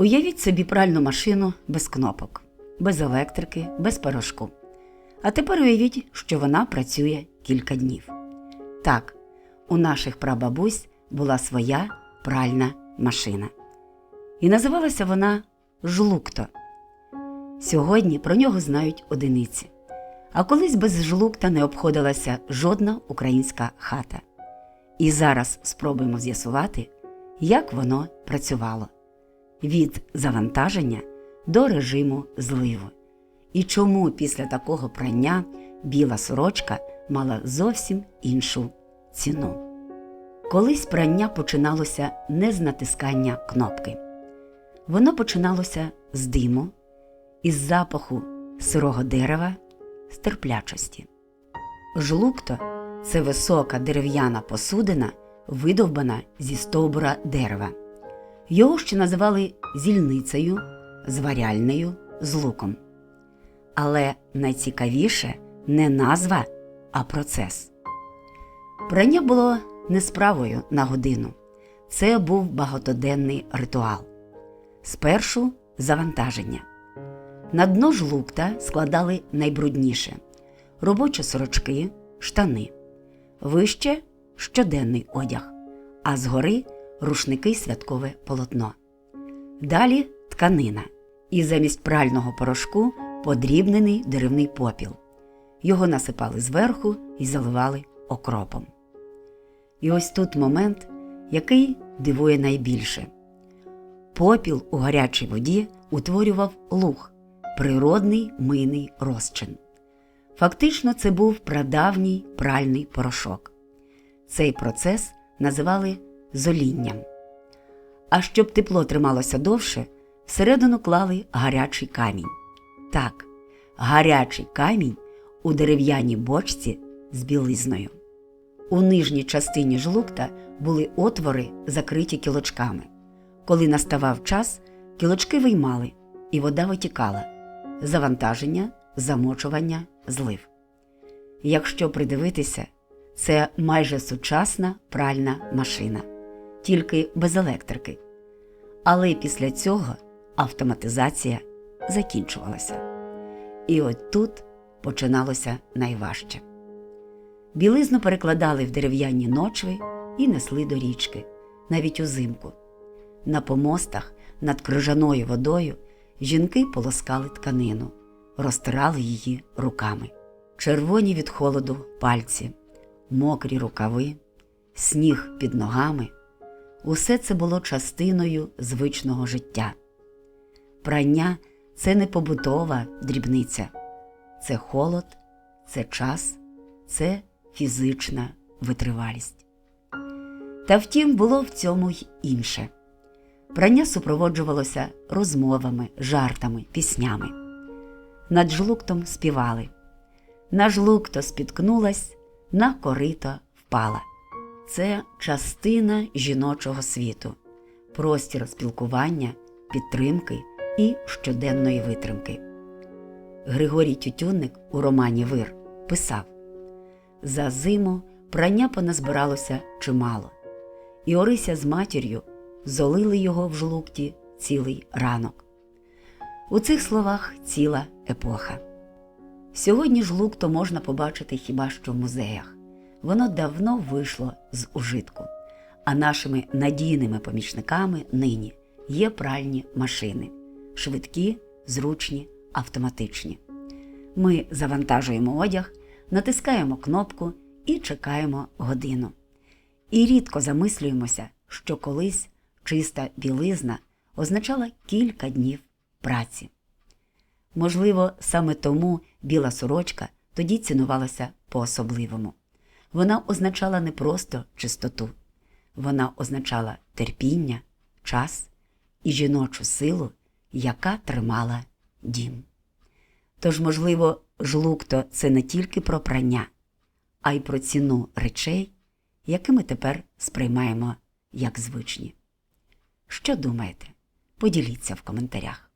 Уявіть собі пральну машину без кнопок, без електрики, без порошку. А тепер уявіть, що вона працює кілька днів. Так, у наших прабабусь була своя пральна машина. І називалася вона жлукто. Сьогодні про нього знають одиниці. А колись без жлукта не обходилася жодна українська хата. І зараз спробуємо з'ясувати, як воно працювало від завантаження до режиму зливу. І чому після такого прання біла сорочка мала зовсім іншу ціну. Колись прання починалося не з натискання кнопки. Воно починалося з диму, із запаху сирого дерева, з терплячості. Жлукто це висока дерев'яна посудина, видовбана зі стовбура дерева. Його ще називали зільницею, зваряльнею, з луком. Але найцікавіше не назва, а процес. Прання було не справою на годину. Це був багатоденний ритуал. Спершу завантаження. На дно жлукта складали найбрудніше робочі сорочки, штани, вище щоденний одяг, а згори рушники святкове полотно. Далі тканина, і замість прального порошку подрібнений деревний попіл. Його насипали зверху і заливали окропом. І ось тут момент, який дивує найбільше. Попіл у гарячій воді утворював луг, природний мийний розчин. Фактично, це був прадавній пральний порошок. Цей процес називали золінням. А щоб тепло трималося довше, всередину клали гарячий камінь. Так, гарячий камінь у дерев'яній бочці з білизною. У нижній частині жлукта були отвори, закриті кілочками. Коли наставав час, кілочки виймали, і вода витікала. Завантаження, замочування, злив. Якщо придивитися, це майже сучасна пральна машина, тільки без електрики. Але після цього автоматизація закінчувалася. І от тут починалося найважче. Білизну перекладали в дерев'яні ночви і несли до річки, навіть узимку. На помостах над крижаною водою жінки полоскали тканину, розтирали її руками. Червоні від холоду пальці, мокрі рукави, сніг під ногами усе це було частиною звичного життя. Прання це не побутова дрібниця, це холод, це час, це фізична витривалість. Та втім, було в цьому й інше. Прання супроводжувалося розмовами, жартами, піснями. Над жлуктом співали. На жлукто спіткнулась, на корито впала. Це частина жіночого світу, простір спілкування, підтримки і щоденної витримки. Григорій Тютюнник у романі Вир писав За зиму прання поназбиралося чимало, і Орися з матір'ю золили його в жлукті цілий ранок. У цих словах ціла епоха. Сьогодні жлукто можна побачити хіба що в музеях. Воно давно вийшло з ужитку, а нашими надійними помічниками нині є пральні машини швидкі, зручні, автоматичні. Ми завантажуємо одяг, натискаємо кнопку і чекаємо годину. І рідко замислюємося, що колись чиста білизна означала кілька днів праці. Можливо, саме тому біла сорочка тоді цінувалася по-особливому. Вона означала не просто чистоту, вона означала терпіння, час і жіночу силу, яка тримала дім. Тож, можливо, жлукто це не тільки про прання, а й про ціну речей, які ми тепер сприймаємо як звичні. Що думаєте? Поділіться в коментарях.